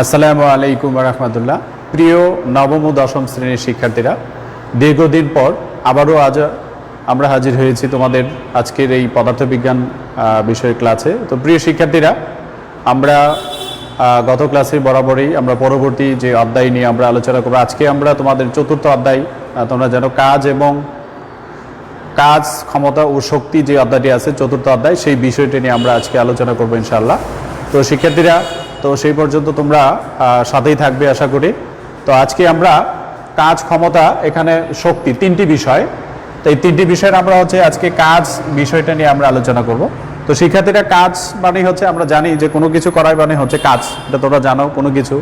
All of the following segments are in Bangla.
আসসালামু আলাইকুম রহমতুল্লাহ। প্রিয় নবম ও দশম শ্রেণির শিক্ষার্থীরা, দীর্ঘদিন পর আবারও আজ আমরা হাজির হয়েছি তোমাদের আজকের এই পদার্থবিজ্ঞান বিষয়ের ক্লাসে। তো প্রিয় শিক্ষার্থীরা, আমরা গত ক্লাসে বরাবরই আমরা পরবর্তী যে অধ্যায় নিয়ে আমরা আলোচনা করব, আজকে আমরা তোমাদের চতুর্থ অধ্যায় তোমরা যেন কাজ এবং কাজ, ক্ষমতা ও শক্তি যে অধ্যায়টি আছে, চতুর্থ অধ্যায়, সেই বিষয়টি নিয়ে আমরা আজকে আলোচনা করব ইনশাল্লাহ তো শিক্ষার্থীরা তো সেই পর্যন্ত তোমরা সাথেই থাকবে আশা করি। তো আজকে আমরা কাজ ক্ষমতা এখানে শক্তি, তিনটি বিষয়। তো এই তিনটি বিষয়ের আমরা হচ্ছে আজকে কাজ বিষয়টা নিয়ে আমরা আলোচনা করব। তো শিক্ষার্থীরা কাজ মানে হচ্ছে আমরা জানি যে কোনো কিছু করাই মানে হচ্ছে কাজ। এটা তোমরা জানো, কোনো কিছু,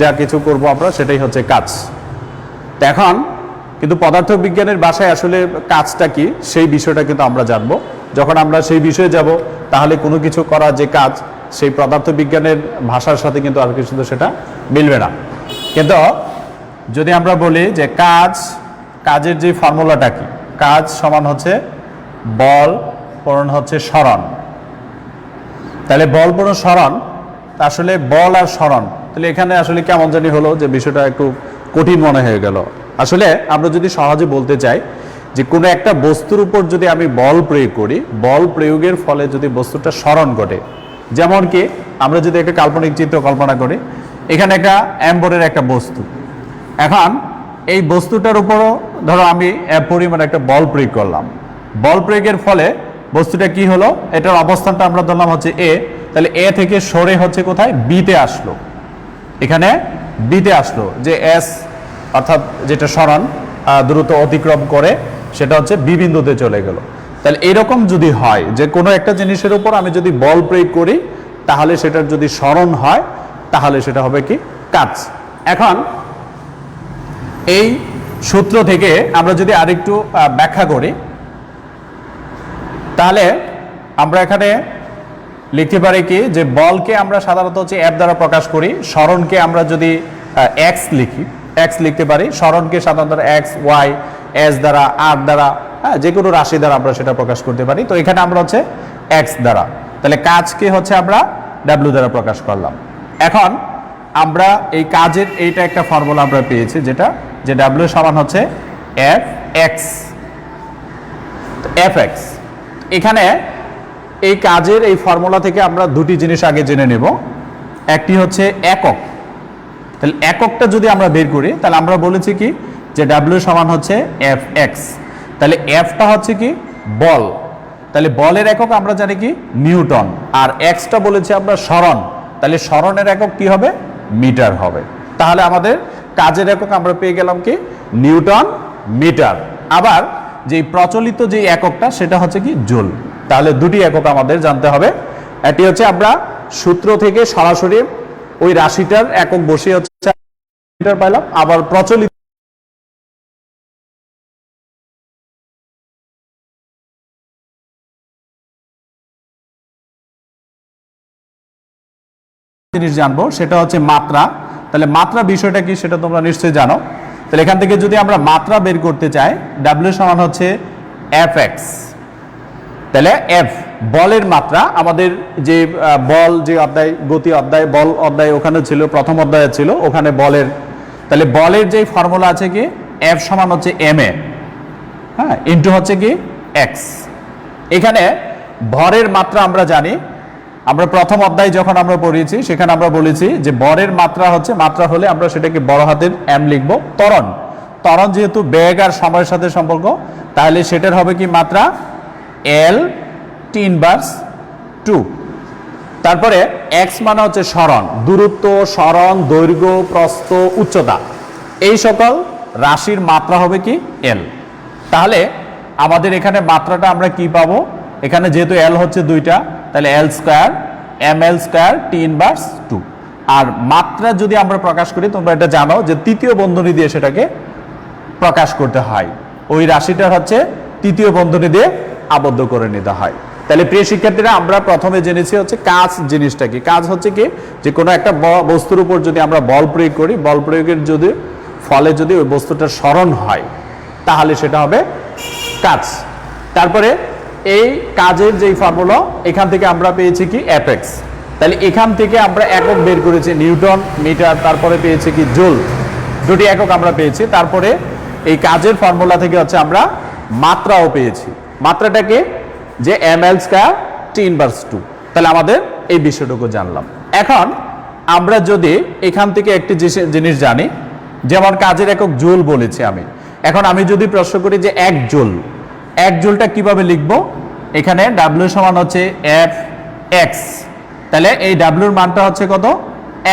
যা কিছু করব আমরা সেটাই হচ্ছে কাজ। তো এখন কিন্তু পদার্থ বিজ্ঞানের ভাষায় আসলে কাজটা কি, সেই বিষয়টা কিন্তু আমরা জানব। যখন আমরা সেই বিষয়ে যাব, তাহলে কোনো কিছু করা যে কাজ সেই পদার্থ বিজ্ঞানের ভাষার সাথে কিন্তু আর কিছু তো সেটা মিলবে না। কিন্তু যদি আমরা বলি যে কাজ, কাজের যে ফর্মুলাটা কি? কাজ সমান হচ্ছে বল, পূরণ হচ্ছে স্মরণ। তাহলে বল, পূরণ, স্মরণ, আসলে বল আর স্মরণ, তাহলে এখানে আসলে কেমন জানি হলো যে বিষয়টা একটু কঠিন মনে হয়ে গেল। আসলে আমরা যদি সহজে বলতে চাই যে কোনো একটা বস্তুর উপর যদি আমি বল প্রয়োগ করি, বল প্রয়োগের ফলে যদি বস্তুটা স্মরণ ঘটে যেমন কি আমরা যদি একটা কাল্পনিক চিত্র কল্পনা করি, এখানে একটা অ্যাম্বরের একটা বস্তু। এখন এই বস্তুটার উপরও ধরো আমি পরিমাণ একটা বল প্রয়োগ করলাম। বল প্রয়োগের ফলে বস্তুটা কি হলো? এটার অবস্থানটা আমরা ধরলাম হচ্ছে এ। তাহলে এ থেকে সরে হচ্ছে কোথায়? বিতে আসলো। এখানে বিতে আসলো যে এস অর্থাৎ যেটা সরণ দ্রুত অতিক্রম করে, সেটা হচ্ছে বি বিন্দুতে চলে গেল। তাহলে এরকম যদি হয় যে কোনো একটা জিনিসের উপর আমি যদি বল প্রয়োগ করি, তাহলে সেটার যদি স্মরণ হয়, তাহলে সেটা হবে কি? কাজ। এখন এই সূত্র থেকে আমরা যদি আরেকটু ব্যাখ্যা করি, তাহলে আমরা এখানে লিখতে পারি কি যে বলকে আমরা সাধারণত হচ্ছে অ্যাপ দ্বারা প্রকাশ করি, স্মরণকে আমরা যদি এক্স লিখি এক্স লিখতে পারি, স্মরণকে সাধারণত এক্স ওয়াই এস দ্বারা আর দ্বারা হ্যাঁ যে কোনো রাশি দ্বারা আমরা সেটা প্রকাশ করতে পারি। তো এখানে আমরা হচ্ছে এক্স দ্বারা। তাহলে কাজকে হচ্ছে আমরা ডাব্লিউ দ্বারা প্রকাশ করলাম। এখন আমরা এই কাজের এইটা একটা ফর্মুলা আমরা পেয়েছি, যেটা যে ডাব্লিউ সমান হচ্ছে এফ এক্স এফ এক্স এখানে এই কাজের এই ফর্মুলা থেকে আমরা দুটি জিনিস আগে জেনে নেব। একটি হচ্ছে একক। তাহলে এককটা যদি আমরা বের করি, তাহলে আমরা বলেছি কি? যে ডাব্লিউ সমান হচ্ছে এফ এক্স তাহলে এফটা হচ্ছে কি? বল। তাহলে বলের একক আমরা জানি কি? নিউটন। আর এক্সটা বলেছি আমরা স্মরণ তাহলে স্মরণের একক কি হবে? মিটার হবে। তাহলে আমাদের কাজের একক আমরা পেয়ে গেলাম কি? Newton metre. আবার যে প্রচলিত যে এককটা, সেটা হচ্ছে কি? জুল। তাহলে দুটি একক আমাদের জানতে হবে। এটি হচ্ছে আমরা সূত্র থেকে সরাসরি ওই রাশিটার একক বসে হচ্ছে, মিটার পাইলাম। আবার প্রচলিত জিনিস জানব, সেটা হচ্ছে মাত্রা। তাহলে মাত্রা বিষয়টা কি সেটা তোমরা নিশ্চয়ই জানো। তাহলে এখান থেকে যদি আমরা মাত্রা বের করতে চাই ডাব্লিউ সমান হচ্ছে এফ এক্স তাহলে এফ বলের মাত্রা, আমাদের যে বল যে অধ্যায়, গতি অধ্যায়, বল অধ্যায় ওখানে ছিল, প্রথম অধ্যায়ে ছিল, ওখানে বলের। তাহলে বলের যে ফর্মুলা আছে কি? এফ সমান হচ্ছে এম এ হ্যাঁ ইন্টু হচ্ছে কি? এক্স এখানে ভরের মাত্রা আমরা জানি আমরা প্রথম অধ্যায় যখন আমরা পড়িয়েছি, সেখানে আমরা বলেছি যে বরের মাত্রা হচ্ছে, মাত্রা হলে আমরা সেটাকে বড় হাতের এম লিখব, ত্বরণ। ত্বরণ যেহেতু বেগ আর সময়ের সাথে সম্পর্ক, তাহলে সেটার হবে কি মাত্রা? এল টি ইনভার্স টু তারপরে এক্স মানে হচ্ছে স্মরণ, দূরত্ব সরণ দৈর্ঘ্য, প্রস্থ, উচ্চতা। এই সকল রাশির মাত্রা হবে কি? এল তাহলে আমাদের এখানে মাত্রাটা আমরা কি পাবো? এখানে যেহেতু এল হচ্ছে দুইটা, তাহলে L square M L square T inverse two আর মাত্রা যদি আমরা প্রকাশ করি, তোমরা এটা জানো যে তৃতীয় বন্ধনী দিয়ে সেটাকে প্রকাশ করতে হয়। ওই রাশিটার হচ্ছে তৃতীয় বন্ধনী দিয়ে আবদ্ধ করে নিতে হয়। তাহলে প্রিয় শিক্ষার্থীরা, আমরা প্রথমে জেনেছি হচ্ছে কাজ জিনিসটা কি। কাজ হচ্ছে কি? যে কোনো একটা বস্তুর উপর যদি আমরা বল প্রয়োগ করি, বল প্রয়োগের যদি ফলে যদি ওই বস্তুটার স্মরণ হয়, তাহলে সেটা হবে কাজ। তারপরে এই কাজের যেই ফর্মুলা এখান থেকে আমরা পেয়েছি কি অ্যাপেক্স তাহলে এখান থেকে আমরা একক বের করেছি নিউটন মিটার, তারপরে পেয়েছি কি জোল। দুটি একক আমরা পেয়েছি। তারপরে এই কাজের ফর্মুলা থেকে হচ্ছে আমরা মাত্রাও পেয়েছি। মাত্রাটাকে যে M L square T inverse two তাহলে আমাদের এই বিষয়টুকু জানলাম। এখন আমরা যদি এখান থেকে একটি জিনিস- জিনিস জানি, যেমন কাজের একক জোল বলেছি আমি। এখন আমি যদি প্রশ্ন করি যে এক জুল এক জুলটা কীভাবে লিখব? এখানে ডাব্লিউ সমান হচ্ছে এফ এক্স তাহলে এই ডাব্লিউর মানটা হচ্ছে কত?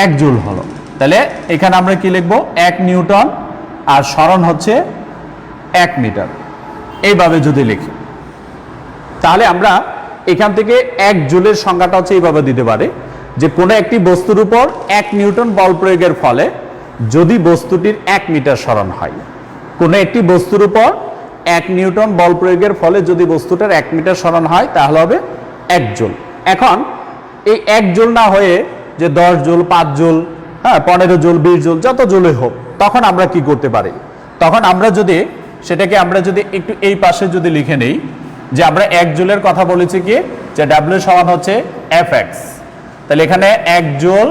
এক জুল হলো। তাহলে এখানে আমরা কি লিখব? এক নিউটন, আর স্মরণ হচ্ছে এক মিটার। এইভাবে যদি লিখি। তাহলে আমরা এখান থেকে এক জুলের সংজ্ঞাটা হচ্ছে এইভাবে দিতে পারি, যে কোনো একটি বস্তুর উপর এক নিউটন বল প্রয়োগের ফলে যদি বস্তুটির এক মিটার স্মরণ হয়, কোনো একটি বস্তুর উপর এক নিউটন বল প্রয়োগের ফলে যদি বস্তুটার এক মিটার স্মরণ হয়, তাহলে হবে এক জোল। এখন, এই এক জোল না হয়ে যে দশ জোল, পাঁচ জোল হ্যাঁ পনেরো জোল, বিশ জোল, যত জুলই হোক, তখন আমরা কি করতে পারি? তখন আমরা যদি, সেটাকে আমরা যদি একটু এই পাশে যদি লিখে নেই, যে আমরা এক জোলের কথা বলেছি কি? যে ডাব্লিউ সমান হচ্ছে এফ এক্স তাহলে এখানে এক জোল,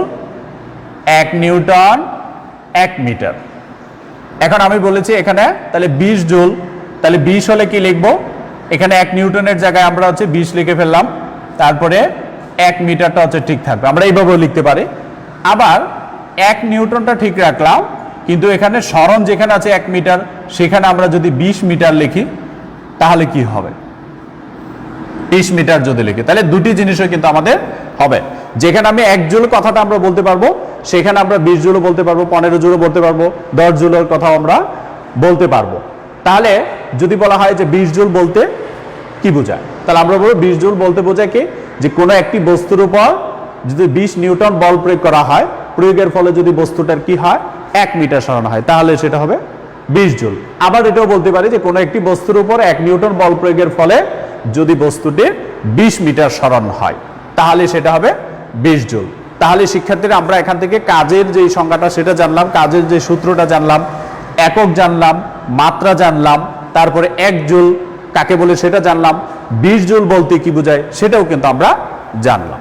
এক নিউটন, এক মিটার। এখন আমি বলেছি এখানে, তাহলে বিশ জুল তাহলে বিশ হলে কি লিখব? এখানে এক নিউটনের জায়গায় আমরা হচ্ছে বিশ লিখে ফেললাম, তারপরে এক মিটারটা হচ্ছে ঠিক থাকবে। আমরা এইভাবেও লিখতে পারি। আবার এক নিউটনটা ঠিক রাখলাম, কিন্তু এখানে স্মরণ যেখানে আছে এক মিটার, সেখানে আমরা যদি বিশ মিটার লিখি, তাহলে কি হবে? বিশ মিটার যদি লিখি, তাহলে দুটি জিনিসও কিন্তু আমাদের হবে। যেখানে আমি এক জুল কথাটা আমরা বলতে পারব, সেখানে আমরা বিশ জুলও বলতে পারব, পনেরো জুলও বলতে পারব, দশ জুলের কথাও আমরা বলতে পারব। তাহলে যদি বলা হয় যে বিশ জুল বলতে কি বোঝায়? তাহলে আমরা বলব বিশ জুল বলতে বোঝায় কি? যে কোনো একটি বস্তুর উপর যদি বিশ নিউটন বল প্রয়োগ করা হয়, প্রয়োগের ফলে যদি বস্তুটার কি হয়? এক মিটার সরানো হয়। তাহলে সেটা হবে বিশ জুল। আবার এটাও বলতে পারি যে কোনো একটি বস্তুর উপর এক নিউটন বল প্রয়োগের ফলে যদি বস্তুটির বিশ মিটার সরণ হয়, তাহলে সেটা হবে বিশ জুল। তাহলে শিক্ষার্থীরা, আমরা এখান থেকে কাজের যে সংজ্ঞাটা, সেটা জানলাম, কাজের যে সূত্রটা জানলাম, একক জানলাম মাত্রা জানলাম, তারপরে এক জুল, কাকে বলে সেটা জানলাম, বিশ জুল বলতে কি বোঝায় সেটাও কিন্তু আমরা জানলাম।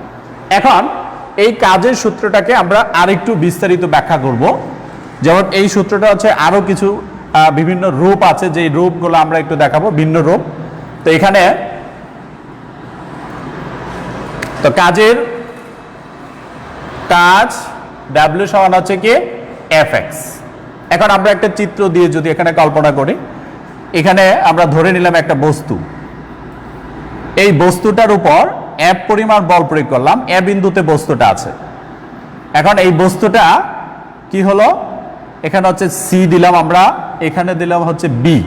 এখন এই কাজের সূত্রটাকে আমরা আরেকটু বিস্তারিত ব্যাখ্যা করব। যেমন এই সূত্রটা হচ্ছে আরও কিছু বিভিন্ন রূপ আছে যে রূপগুলো আমরা একটু দেখাবো, ভিন্ন রূপ। তো এখানে তো কাজের কাজ ডাব্লিউ সমান হচ্ছে কি? এফ এক্স এখন আমরা একটা চিত্র দিয়ে যদি এখানে কল্পনা করি, এখানে আমরা ধরে নিলাম একটা বস্তু। এই বস্তুটার উপর এফ পরিমাণ বল প্রয়োগ করলাম এ বিন্দুতে বস্তুটা আছে। এখন এই বস্তুটা কি হলো? এখানে হচ্ছে সি দিলাম আমরা, এখানে দিলাম হচ্ছে বি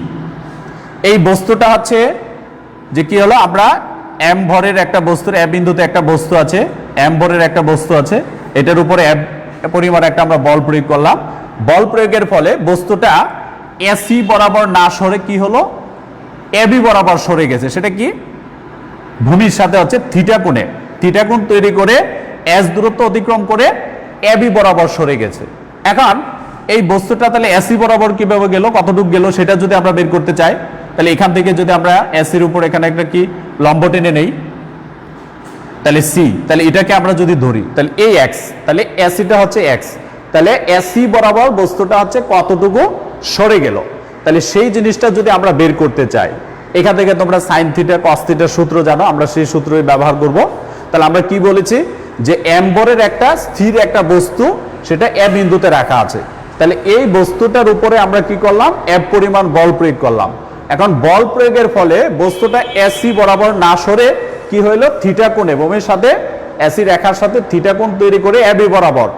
এই বস্তুটা হচ্ছে যে কি হলো? আমরা এম ভরের একটা বস্তুর এ বিন্দুতে একটা বস্তু আছে এম ভরের একটা বস্তু আছে, এটার উপরে এম পরিমাণ একটা আমরা বল প্রয়োগ করলাম। বল প্রয়োগের ফলে বস্তুটা এসি বরাবর না সরে কি হলো? এবি বরাবর সরে গেছে। সেটা কি? ভূমির সাথে হচ্ছে থিটা কোণে। থিটা কোণ তৈরি করে এস দূরত্ব অতিক্রম করে এবি বরাবর সরে গেছে। এখন এই বস্তুটা তাহলে এসি বরাবর কীভাবে গেল, কতটুকু গেল, সেটা যদি আমরা বের করতে চাই, তাহলে এখান থেকে যদি আমরা এসির উপর এখানে একটা কি, লম্ব টেনে নেই, তাহলে সি তাহলে এটাকে আমরা যদি ধরি, তাহলে এই এক্স তাহলে এসিটা হচ্ছে এক্স তাহলে এসি বরাবর বস্তুটা হচ্ছে কতটুকু সরে গেল। তাহলে সেই জিনিসটা যদি আমরা বের করতে চাই, এখান থেকে তোমরা সাইন থিটা কস থিটার সূত্র জানো, আমরা সেই সূত্রই ব্যবহার করব। তাহলে আমরা কি বলেছি? যে এম্বরের একটা স্থির একটা বস্তু, সেটা এ বিন্দুতে রাখা আছে। তাহলে এই বস্তুটার উপরে আমরা কি করলাম? এফ পরিমাণ বল প্রয়োগ করলাম। এখন বল প্রয়োগের ফলে বস্তুটা এসি বরাবর না সরে কি হইল? থিটা কোণে ভূমির সাথে এসি রেখার সাথে থিটা কোণ তৈরি করে এবি বরাবর।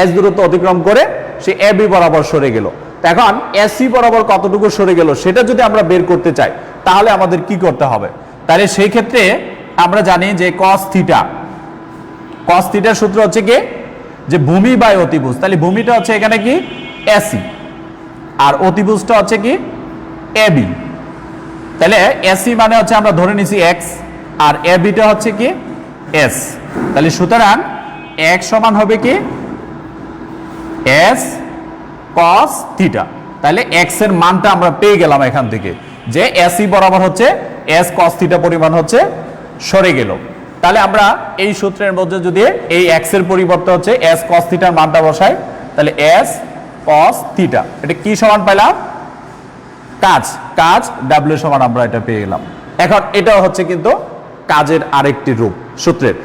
এস দূরত্ব অতিক্রম করে সে এবি বরাবর সরে গেল। এখন এসি বরাবর কতটুকু সরে গেল সেটা যদি আমরা বের করতে চাই, তাহলে আমাদের কি করতে হবে? তাহলে সেই ক্ষেত্রে আমরা জানি যে কস থিটা কস সূত্র হচ্ছে কি? যে ভূমি বাই অতিভুজ। তাহলে ভূমিটা হচ্ছে এখানে কি? এসি আর অতিভুজটা হচ্ছে কি? এবি তাহলে এসি মানে হচ্ছে আমরা ধরে নিছি এক্স আর এবিটা হচ্ছে কি? এস তাহলে সুতরাং এক্স সমান হবে কি? এস কস থিটা তাহলে এক্সের মানটা আমরা পেয়ে গেলাম এখান থেকে। যে এসি বরাবর হচ্ছে এস কস থিটা পরিমাণ হচ্ছে সরে গেল। তাহলে আমরা এই সূত্রের মধ্যে যদি এই এক্সের পরিবর্তে হচ্ছে এস কস থিটার মানটা বসাই তাহলে এস কস থিটা এটা কি সমান পেলাম কাজ কাজ ডাব্লিউ সমান আমরা এটা পেয়ে গেলাম। এখন এটা হচ্ছে কিন্তু কাজের আরেকটি রূপ সূত্রের।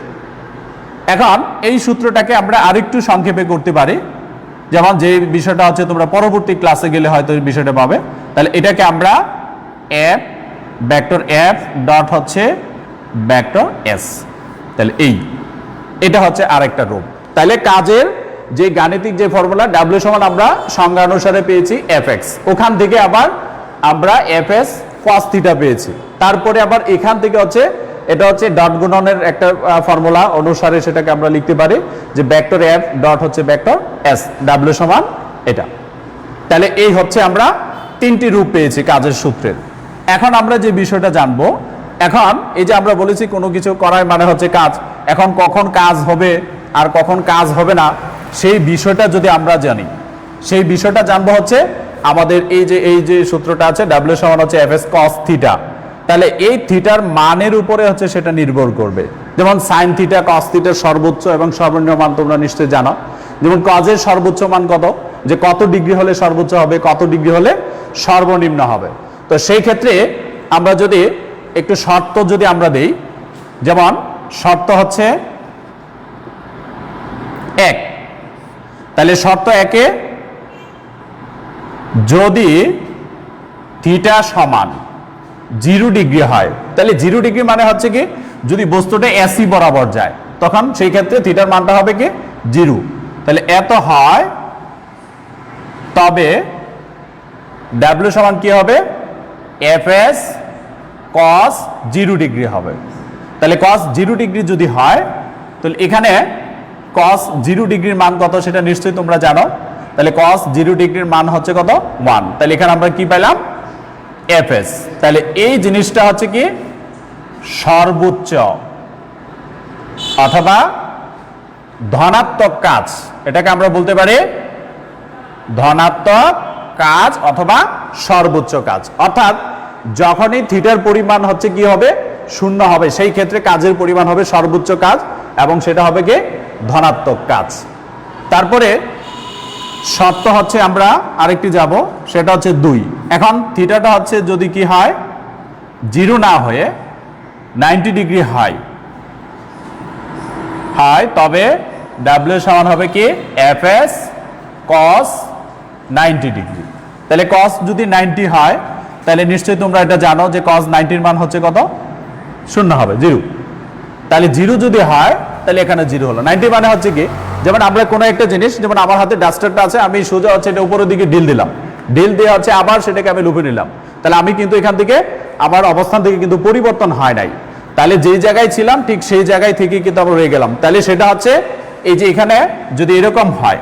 এখন এই সূত্রটাকে আমরা আরেকটু সংক্ষেপে করতে পারি। যেমন যে বিষয়টা হচ্ছে তোমরা পরবর্তী ক্লাসে গেলে হয়তো এই বিষয়টা পাবে। তাহলে এটাকে আমরা এফ ভেক্টর এফ ডট হচ্ছে ভেক্টর এস তাহলে এই, এটা হচ্ছে আরেকটা রূপ। তাহলে কাজের যে গাণিতিক যে ফর্মুলা ডাব্লিউ সমান আমরা সংজ্ঞা অনুসারে পেয়েছি এফ এক্স ওখান থেকে আবার আমরা এফ এস পেয়েছি। তারপরে আবার এখান থেকে হচ্ছে এটা হচ্ছে ডট গুণনের একটা ফর্মুলা অনুসারে সেটাকে আমরা লিখতে পারি যে ভেক্টর এফ ডট হচ্ছে ভেক্টর এস ডাব্লিউ সমান এটা। তাহলে এই হচ্ছে আমরা তিনটি রূপ পেয়েছি কাজের সূত্রের। এখন আমরা যে বিষয়টা জানব, এখন এই যে আমরা বলেছি কোনো কিছু করার মানে হচ্ছে কাজ, এখন কখন কাজ হবে আর কখন কাজ হবে না, সেই বিষয়টা যদি আমরা জানি, সেই বিষয়টা জানব হচ্ছে আমাদের এই যে এই যে সূত্রটা আছে ডাব্লিউ সমান হচ্ছে এফ এস কস থিটা তাহলে এই থিটার মানের উপরে হচ্ছে সেটা নির্ভর করবে। যেমন সাইন থিটা, কস থিটার সর্বোচ্চ এবং সর্বনিম্ন মান তোমরা নিশ্চয়ই জানো। যেমন কজের সর্বোচ্চ মান কত? যে কত ডিগ্রি হলে সর্বোচ্চ হবে, কত ডিগ্রি হলে সর্বনিম্ন হবে। তো সেই ক্ষেত্রে আমরা যদি একটু শর্ত যদি আমরা দেই, যেমন শর্ত হচ্ছে এক। তাহলে শর্ত একে যদি থিটা সমান জিরো ডিগ্রি হয়। তাহলে জিরো ডিগ্রি মানে হচ্ছে কি, যদি বস্তুটা এসি বরাবর যায়, তখন সেই ক্ষেত্রে থিটার মানটা হবে কি? জিরো। তাহলে এত হয়, তবে ডাব্লিউ সমান কি হবে? F S cos zero degree হবে। তাহলে কস জিরো ডিগ্রি যদি হয়, তাহলে এখানে কস জিরো ডিগ্রির মান কত সেটা নিশ্চয়ই তোমরা জানো। তাহলে কস জিরো ডিগ্রির মান হচ্ছে কত? ওয়ান তাহলে এখানে আমরা কি পেলাম এফ এস তাহলে এই জিনিসটা হচ্ছে কি? সর্বোচ্চ। অথবা ধনাত্মক কাজ। এটাকে আমরা বলতে পারি ধনাত্মক কাজ অথবা সর্বোচ্চ কাজ। অর্থাৎ যখনই থিটার পরিমাণ হচ্ছে কি হবে? শূন্য হবে। সেই ক্ষেত্রে কাজের পরিমাণ হবে সর্বোচ্চ কাজ এবং সেটা হবে কি? ধনাত্মক কাজ। তারপরে শর্ত হচ্ছে আমরা আরেকটি যাব, সেটা হচ্ছে দুই। এখন থিটাটা হচ্ছে যদি কি হয়, জিরো না হয়ে নাইনটি ডিগ্রি হয় হয় তবে ডাব্লিউ সমান হবে কি? F S cos ninety degree. তাহলে কস যদি নাইনটি হয়, তাহলে নিশ্চয়ই তোমরা এটা জানো যে কস নাইনটির মান হচ্ছে কত? শূন্য হবে, জিরো। তাহলে জিরো যদি হয় তাহলে এখানে জিরো হলো। নাইনটি মানে হচ্ছে কি, যেমন আমরা কোনো একটা জিনিস, যেমন আমার হাতে ডাস্টারটা আছে, আমি সোজা হচ্ছে এটা উপরের দিকে ডিল দিলাম। ডিল দিয়ে হচ্ছে আবার সেটাকে আমি লুপে নিলাম। তাহলে আমি কিন্তু এখান থেকে আমার অবস্থান থেকে কিন্তু পরিবর্তন হয় নাই। তাহলে যেই জায়গায় ছিলাম, ঠিক সেই জায়গায় থেকে কিন্তু আমরা রয়ে গেলাম। তাহলে সেটা হচ্ছে এই যে এখানে যদি এরকম হয়,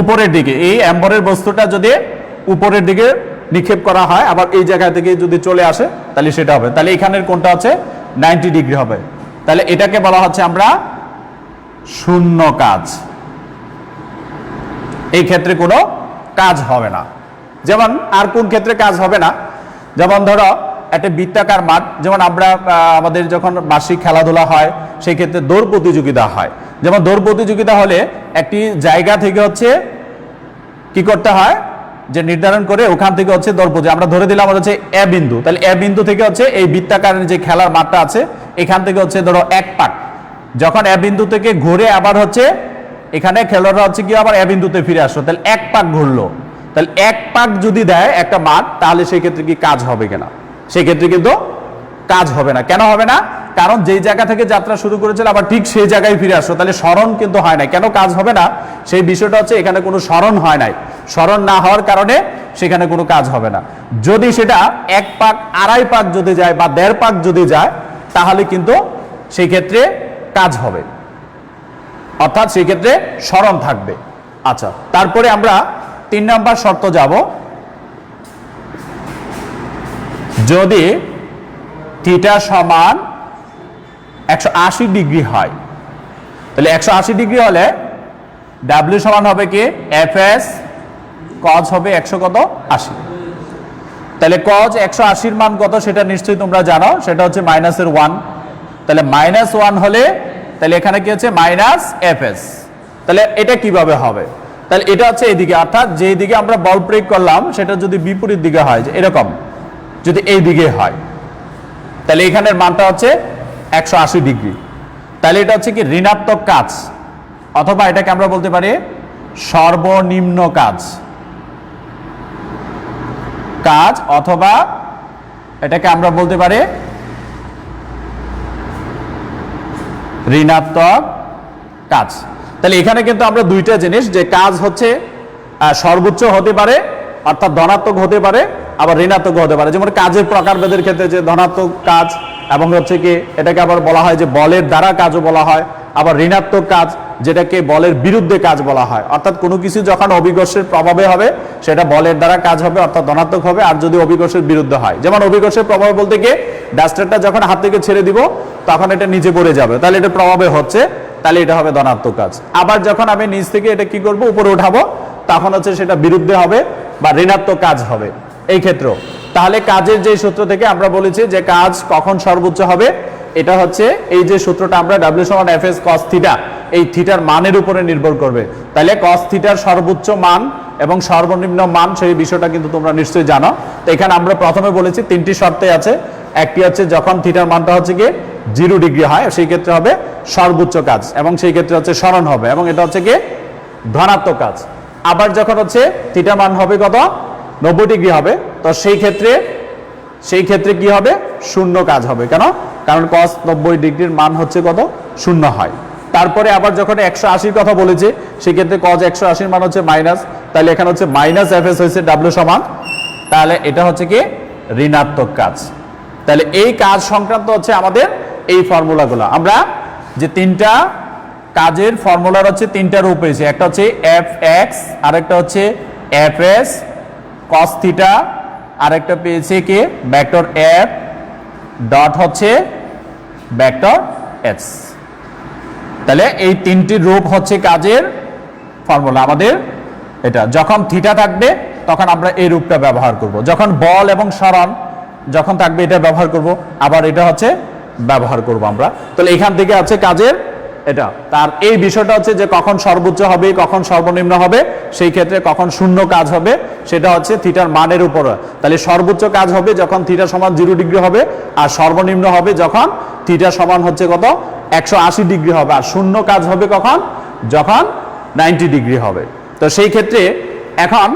উপরের দিকে, এই অ্যাম্বরের বস্তুটা যদি উপরের দিকে নিক্ষেপ করা হয়, আবার এই জায়গা থেকে যদি চলে আসে, তাহলে সেটা হবে। তাহলে এখানের কোনটা হচ্ছে নাইনটি ডিগ্রি হবে। তাহলে এটাকে বলা হচ্ছে আমরা শূন্য কাজ। এই ক্ষেত্রে কোনো কাজ হবে না। যেমন আর কোন ক্ষেত্রে কাজ হবে না? যেমন ধরো, একটা বৃত্তাকার মাঠ, যেমন আমরা আমাদের যখন বার্ষিক খেলাধুলা হয়, সেই ক্ষেত্রে দৌড় প্রতিযোগিতা হয়। যেমন দৌড় প্রতিযোগিতা হলে একটি জায়গা থেকে হচ্ছে কি করতে হয়? যে নির্ধারণ করে ওখান থেকে হচ্ছে দৌড় প্রতি আমরা ধরে দিলাম হচ্ছে এ বিন্দু। তাহলে এ বিন্দু থেকে হচ্ছে এই বৃত্তাকারের যে খেলার মাঠটা আছে এখান থেকে হচ্ছে ধরো এক পাক। যখন এ বিন্দু থেকে ঘুরে আবার হচ্ছে এখানে খেলোয়াড়রা হচ্ছে কি আবার এ বিন্দুতে ফিরে আসলো, তাহলে এক পাক ঘুরলো। তাহলে এক পাক যদি দেয় একটা মাঠ, তাহলে সেই ক্ষেত্রে কি কাজ হবে কিনা? সেই ক্ষেত্রে কিন্তু কাজ হবে না। কেন হবে না? কারণ যেই জায়গা থেকে যাত্রা শুরু করেছিল, আবার ঠিক সেই জায়গায় ফিরে আসলো। তাহলে স্মরণ কিন্তু হয় না কেন কাজ হবে না? সেই বিষয়টা হচ্ছে এখানে কোনো স্মরণ হয় নাই। স্মরণ না হওয়ার কারণে সেখানে কোনো কাজ হবে না। যদি সেটা এক পাক, আড়াই পাক যদি যায় বা দেড় পাক যদি যায় তাহলে কিন্তু সেই ক্ষেত্রে কাজ হবে। অর্থাৎ সেই ক্ষেত্রে স্মরণ থাকবে। আচ্ছা তারপরে আমরা তিন নাম্বার শর্ত যাব। যদি থিটা সমান একশো আশি ডিগ্রি হয়, তাহলে একশো আশি ডিগ্রি হলে ডাব্লিউ সমান হবে কি? এফ এস, কজ হবে একশো কত? আশি। তাহলে কজ একশো আশির মান কত সেটা নিশ্চয়ই তোমরা জানো, সেটা হচ্ছে মাইনাসের ওয়ান তাহলে মাইনাস ওয়ান হলে, তাহলে এখানে কি হচ্ছে? মাইনাস এফ এস তাহলে এটা কীভাবে হবে? তাহলে এটা হচ্ছে এইদিকে, অর্থাৎ যেই দিকে আমরা বল প্রয়োগ করলাম, সেটা যদি বিপরীত দিকে হয়, যে এরকম, যদি এই দিকে হয়, তাহলে এখানের মানটা হচ্ছে একশো আশি ডিগ্রি। তাহলে এটা হচ্ছে কি? ঋণাত্মক কাজ, অথবা এটাকে আমরা বলতে পারি সর্বনিম্ন কাজ। কাজ অথবা এটাকে আমরা বলতে পারি ঋণাত্মক কাজ। তাহলে এখানে কিন্তু আমরা দুইটা জিনিস, যে কাজ হচ্ছে সর্বোচ্চ হতে পারে, অর্থাৎ ধনাত্মক হতে পারে, আবার ঋণাত্মক হতে পারে। যেমন কাজের প্রকারভেদের ক্ষেত্রে যে ধনাত্মক কাজ, এবং হচ্ছে কি, এটাকে আবার বলা হয় যে বলের দ্বারা কাজও বলা হয়, আবার ঋণাত্মক কাজ যেটাকে বলের বিরুদ্ধে কাজ বলা হয়। অর্থাৎ কোনো কিছু যখন অভিকর্ষের প্রভাবে হবে, সেটা বলের দ্বারা কাজ হবে, অর্থাৎ ধনাত্মক হবে, আর যদি অভিকর্ষের বিরুদ্ধে হয়। যেমন অভিকর্ষের প্রভাবে বলতে গিয়ে ডাস্টারটা যখন হাত থেকে ছেড়ে দিব, তখন এটা নিচে পড়ে যাবে। তাহলে এটা প্রভাবে হচ্ছে, তাহলে এটা হবে ধনাত্মক কাজ। আবার যখন আমি নিচ থেকে এটা কি করব, উপরে উঠাবো, তখন হচ্ছে সেটা বিরুদ্ধে হবে বা ঋণাত্মক কাজ হবে। এই ক্ষেত্রেও তাহলে কাজের যে সূত্র থেকে আমরা বলেছি যে কাজ কখন সর্বোচ্চ হবে, এটা হচ্ছে এই যে সূত্রটা আমরা ডাব্লিউ সমান এফ এস কস থিটা এই থিটার মানের উপরে নির্ভর করবে। তাহলে কস থিটার সর্বোচ্চ মান এবং সর্বনিম্ন মান, সেই বিষয়টা কিন্তু তোমরা নিশ্চয়ই জানো। তো এখানে আমরা প্রথমে বলেছি তিনটি শর্তে আছে। একটি হচ্ছে যখন থিটার মানটা হচ্ছে গিয়ে জিরো ডিগ্রি হয়, সেই ক্ষেত্রে হবে সর্বোচ্চ কাজ এবং সেই ক্ষেত্রে হচ্ছে স্মরণ হবে এবং এটা হচ্ছে গিয়ে ধনাত্মক কাজ। আবার যখন হচ্ছে থিটা মান হবে কত? নব্বই ডিগ্রি হবে। তো সেই ক্ষেত্রে সেই ক্ষেত্রে কি হবে? শূন্য কাজ হবে। কেন? কারণ কস নব্বই ডিগ্রির মান হচ্ছে কত? শূন্য হয়। তারপরে আবার যখন একশো আশির কথা বলেছে, সেক্ষেত্রে কজ একশো আশির মান হচ্ছে মাইনাস তাহলে এখানে হচ্ছে মাইনাস এফ এস হয়েছে ডাব্লিউ সমান, তাহলে এটা হচ্ছে কি? ঋণাত্মক কাজ। তাহলে এই কাজ সংক্রান্ত হচ্ছে আমাদের এই ফর্মুলাগুলো। আমরা যে তিনটা কাজের ফর্মুলার হচ্ছে তিনটা রূপ পেয়েছি, একটা হচ্ছে এফ এক্স আরেকটা হচ্ছে এফ এস কস থিটা আরেকটা পেয়েছে কে? ভেক্টর এফ ডট হচ্ছে ভেক্টর এস তাহলে এই তিনটি রূপ হচ্ছে কাজের ফর্মুলা আমাদের এটা, যখন থিটা থাকবে, তখন আমরা এই রূপটা ব্যবহার করব। যখন বল এবং সরণ, যখন থাকবে এটা ব্যবহার করব, আবার এটা হচ্ছে ব্যবহার করব আমরা। তাহলে এখান থেকে আছে কাজের এটা। তার এই বিষয়টা হচ্ছে যে কখন সর্বোচ্চ হবে, কখন সর্বনিম্ন হবে, সেই ক্ষেত্রে কখন শূন্য কাজ হবে, সেটা হচ্ছে থিটার মানের উপর। তাহলে সর্বোচ্চ কাজ হবে যখন থিটা সমান জিরো ডিগ্রি হবে, আর সর্বনিম্ন হবে যখন থিটা সমান হচ্ছে কত? একশো আশি ডিগ্রি হবে। আর শূন্য কাজ হবে কখন? যখন নাইনটি ডিগ্রি হবে। তো সেই ক্ষেত্রে এখন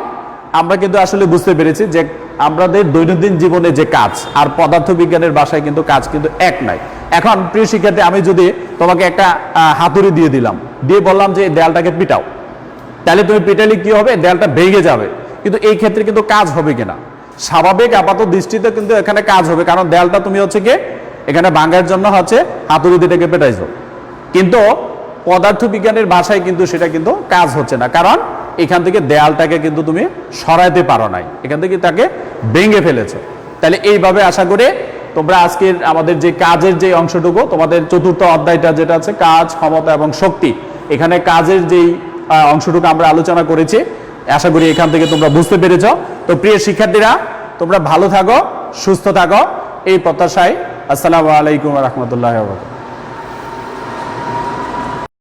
আমরা কিন্তু আসলে বুঝতে পেরেছি যে আমাদের দৈনন্দিন জীবনে যে কাজ, আর পদার্থবিজ্ঞানের ভাষায় কিন্তু কাজ কিন্তু এক নাই। এখন প্রিয় শিক্ষার্থী, আমি যদি তোমাকে একটা হাতুড়ি দিয়ে দিলাম, দিয়ে বললাম যে দেয়ালটাকে পিটাও। তাহলে তুমি পিটালে কি হবে? দেয়ালটা ভেঙে যাবে। কিন্তু এই ক্ষেত্রে কিন্তু কাজ হবে কিনা? স্বাভাবিক, আপাত দৃষ্টিতে কিন্তু এখানে কাজ হবে। কারণ দেয়ালটা তুমি হচ্ছে কি? এখানে ভাঙার জন্য হচ্ছে হাতুড়ি দিটাকে পেটাইছো। কিন্তু পদার্থবিজ্ঞানের ভাষায় কিন্তু সেটা কিন্তু কাজ হচ্ছে না। কারণ এখান থেকে দেয়ালটাকে কিন্তু তুমি সরাইতে পারো নাই। এখান থেকে তাকে ভেঙে ফেলেছো। তাহলে এইভাবে আশা করে তোমরা আজকের আমাদের যে কাজের যে অংশটুকু, তোমাদের চতুর্থ অধ্যায়টা যেটা আছে, কাজ, ক্ষমতা এবং শক্তি, এখানে কাজের যেই অংশটুকু আমরা আলোচনা করেছি। আশা করি এখান থেকে তোমরা বুঝতে পেরেছ। তো প্রিয় শিক্ষার্থীরা, তোমরা ভালো থাকো, সুস্থ থাকো। এই প্রত্যাশায় আসসালামু আলাইকুম রহমতুল্লাহ